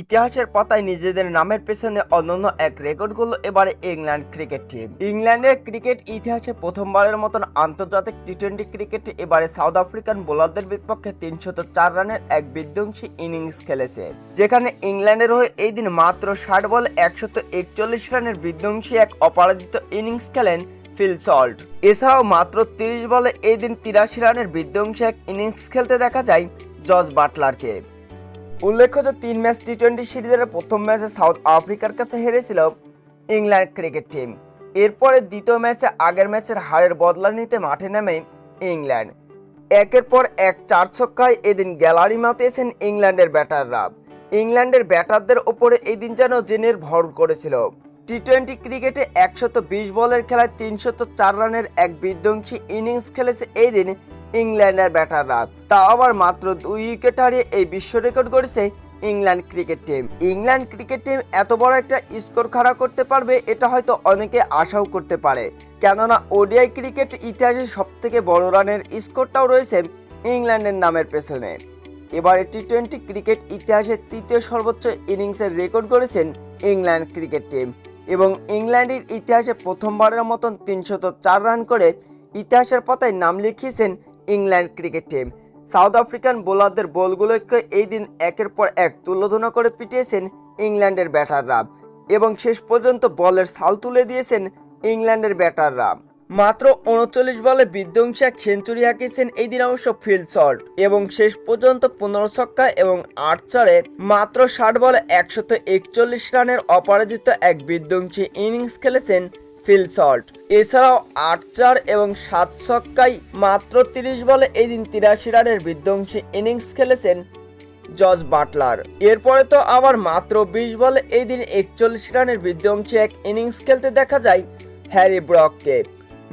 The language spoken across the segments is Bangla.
ইতিহাসের পাতায় নিজেদের নামের পেছনে অনন্য এক রেকর্ড করল এবারে ইংল্যান্ড ক্রিকেট টিম। ইংল্যান্ডের ক্রিকেট ইতিহাসে প্রথমবারের মতন আন্তর্জাতিক টি টোয়েন্টি ক্রিকেটে এবারে সাউথ আফ্রিকান বোলারদের বিপক্ষে তিনশত চার রানের এক বিধ্বংসী ইনিংস খেলেছে। যেখানে ইংল্যান্ডের হয়ে এই দিন মাত্র ষাট বলে, একশত একচল্লিশ রানের বিধ্বংসী এক অপরাজিত ইনিংস খেলেন ফিল সল্ট। এছাড়াও মাত্র তিরিশ বলে এই দিন তিরাশি রানের বিধ্বংসী এক ইনিংস খেলতে দেখা যায় জজ বাটলারকে। উল্লেখ্য যে তিন ম্যাচ টি টোয়েন্টি সিরিজের প্রথম ম্যাচে সাউথ আফ্রিকার কাছে হেরেছিল ইংল্যান্ড ক্রিকেট টিম। এরপরে দ্বিতীয় ম্যাচে আগের ম্যাচের হারের বদলা নিতে মাঠে নামে ইংল্যান্ড। একের পর এক চার ছক্কায় এদিন গ্যালারি মাতিয়েছেন ইংল্যান্ডের ব্যাটাররা। ইংল্যান্ডের ব্যাটারদের ওপরে এই দিন যেন জেনের ভর করেছিল। টি টোয়েন্টি ক্রিকেটে একশত বিশ বলের খেলায় তিনশত চার রানের এক বিধ্বংসী ইনিংস খেলেছে এই দিন ইংল্যান্ডের ব্যাটাররা। তা আবার মাত্র দুই উইকেট হারিয়ে এই বিশ্ব রেকর্ড করেছে England cricket team. England cricket team এত বড় একটা স্কোর খাড়া করতে পারবে, এটা হয়তো অনেকে আশাও করতে পারে। কেননা ওডিআই ক্রিকেট ইতিহাসে সব থেকে বড় রানের স্কোরটাও রয়েছে ইংল্যান্ডের নামের পেছনে। এবারে টি টোয়েন্টি ক্রিকেট ইতিহাসে তৃতীয় সর্বোচ্চ ইনিংসের রেকর্ড করেছেন ইংল্যান্ড ক্রিকেট টিম। এবং ইংল্যান্ডের ইতিহাসে প্রথমবারের মতন তিনশত চার রান করে ইতিহাসের পাতায় নাম লিখিয়েছেন England cricket team. South African বোলারদের বলগুলোকে এই দিন একের পর এক তুলোধনা করে পিটিয়েছেন ইংল্যান্ডের ব্যাটাররা এবং শেষ পর্যন্ত বলের সাল তুলে দিয়েছেন ইংল্যান্ডের ব্যাটাররা। মাত্র উনচল্লিশ বলে বিধ্বংসী এক সেঞ্চুরি হাঁকিয়েছেন এই দিন অবশ্য ফিল্ড শট এবং শেষ পর্যন্ত পনেরো ছক্কা এবং আট চারে মাত্র ষাট বলে একশত একচল্লিশ রানের অপরাজিত এক বিধ্বংসী ইনিংস খেলেছেন ফিল সল্ট। এছাড়াও আট চার এবং সাত ছক্কায় মাত্র তিরিশ বলে এই দিন তিরাশি রানের বিধ্বংসী ইনিংস খেলেছেন জজ বাটলার। এরপরে তো আবার মাত্র বিশ বলে এই দিন একচল্লিশ রানের বিধ্বংসী এক ইনিংস খেলতে দেখা যায় হ্যারি ব্রককে।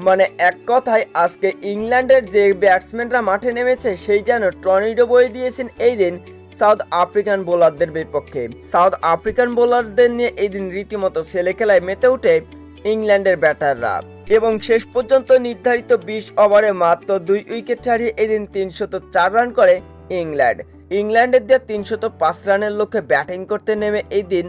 মানে এক কথায়, আজকে ইংল্যান্ডের যে ব্যাটসম্যানরা মাঠে নেমেছে, সেই যেন টর্নেডো বয়ে দিয়েছেন এই দিন সাউথ আফ্রিকান বোলারদের বিপক্ষে। সাউথ আফ্রিকান বোলারদের নিয়ে এই দিন রীতিমতো ছেলে খেলায় মেতে ওঠে ইংল্যান্ডের ব্যাটাররা। এবং শেষ পর্যন্ত নির্ধারিত বিশ ওভারে মাত্র দুই উইকেট ছাড়িয়ে এদিন তিনশত চার রান করে ইংল্যান্ড। ইংল্যান্ডের দিয়ে তিনশত পাঁচ রানের লক্ষ্যে ব্যাটিং করতে নেমে এই দিন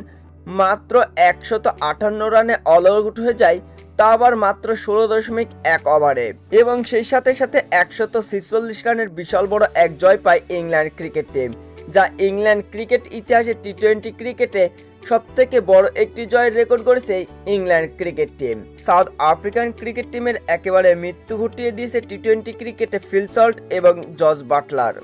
মাত্র একশত আটান্ন রানে অল আউট হয়ে যায়, তা আবার মাত্র ষোলো দশমিক এক ওভারে। এবং সেই সাথে সাথে একশত ছেচল্লিশ রানের বিশাল বড় এক জয় পায় ইংল্যান্ড ক্রিকেট টিম, যা ইংল্যান্ড ক্রিকেট ইতিহাসে টি টোয়েন্টি ক্রিকেটে সব থেকে বড় একটি জয়ের রেকর্ড করেছে England cricket team. South African cricket টিমের একেবারে মৃত্যু ঘটিয়ে দিয়েছে টি টোয়েন্টি ক্রিকেটে ফিলসল্ট এবং জজ বাটলার।